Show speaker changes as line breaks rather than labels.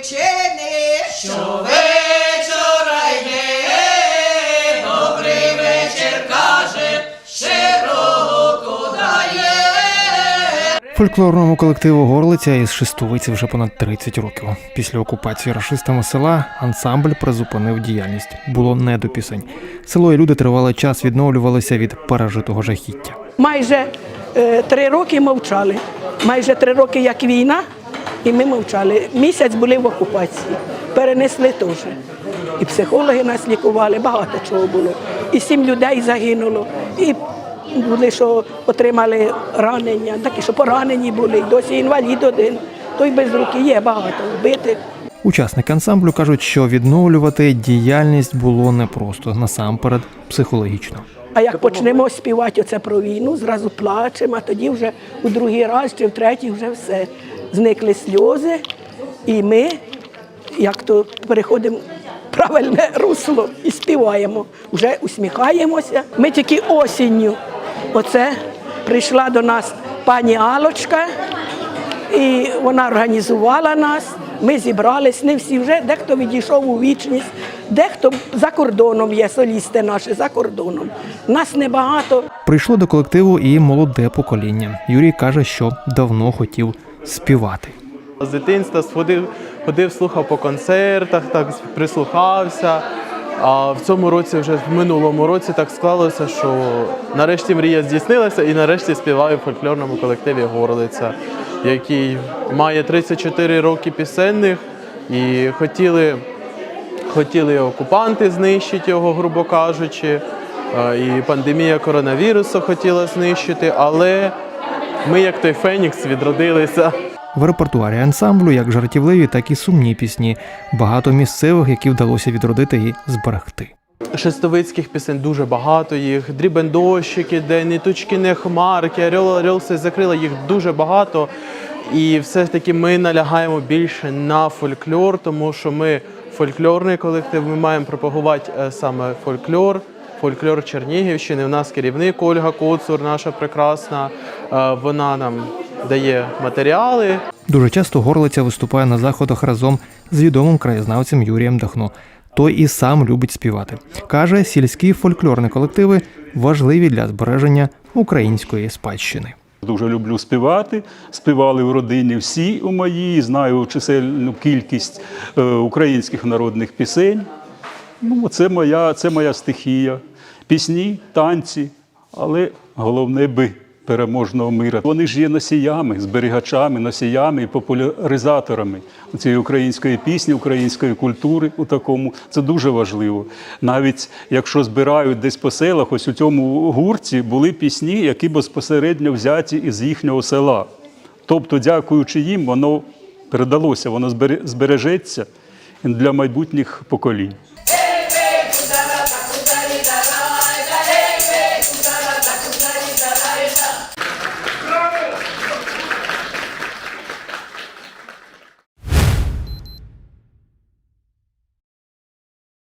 дівчини, що вечора йде, добрий вечір каже, широко дає.
Фольклорному колективу Горлиця із Шестовиці вже понад 30 років. Після окупації рашистами села ансамбль призупинив діяльність. Було не до пісень. Село і люди тривалий час відновлювалися від пережитого жахіття.
Майже е, три роки мовчали. Майже три роки як війна, і ми мовчали. Місяць були в окупації, перенесли теж. І психологи нас лікували, багато чого було. І сім людей загинуло. І були, що отримали ранення, такі, що поранені були, і досі інвалід один. Той без руки є багато вбитих.
Учасники ансамблю кажуть, що відновлювати діяльність було непросто, насамперед психологічно.
А як почнемо співати оце про війну, зразу плачемо, а тоді вже у другий раз чи в третій вже все. Зникли сльози, і ми, як то переходимо правильне русло і співаємо, вже усміхаємося. Ми тільки осінню. Оце прийшла до нас пані Алочка, і вона організувала нас. Ми зібрались, не всі вже, дехто відійшов у вічність, дехто за кордоном є солісти наші за кордоном. Нас небагато.
Прийшло до колективу і молоде покоління. Юрій каже, що давно хотів співати.
З дитинства ходив, ходив, слухав по концертах, так прислухався. А в цьому році, вже в минулому році, так склалося, що нарешті мрія здійснилася і нарешті співаю в фольклорному колективі Горлиця, який має 34 роки пісенних і хотіли, хотіли окупанти знищити його, грубо кажучи. е, І пандемія коронавірусу хотіла знищити, але ми, як той Фенікс, відродилися.
В репертуарі ансамблю як жартівливі, так і сумні пісні. Багато місцевих, які вдалося відродити і зберегти.
Шестовицьких пісень дуже багато їх. Дрібен дощики, де ні тучки, не хмарки, орел, орел все закрила, їх дуже багато. І все ж таки ми налягаємо більше на фольклор, тому що ми фольклорний колектив, ми маємо пропагувати е, саме фольклор, фольклор Чернігівщини. У нас керівник Ольга Коцур, наша прекрасна. Е, Вона нам дає матеріали.
Дуже часто горлиця виступає на заходах разом з відомим краєзнавцем Юрієм Дахно. Той і сам любить співати. Каже, сільські фольклорні колективи важливі для збереження української спадщини.
Дуже люблю співати. Співали в родині всі у моїй, знаю чисельну кількість е, українських народних пісень. Ну, це моя, це моя стихія. Пісні, танці, але головне би переможного мира. Вони ж є носіями, зберігачами, носіями і популяризаторами цієї української пісні, української культури. У такому це дуже важливо. Навіть якщо збирають десь по селах, ось у цьому гурті були пісні, які безпосередньо взяті із їхнього села. Тобто, дякуючи їм, воно передалося, воно збере- збережеться для майбутніх поколінь.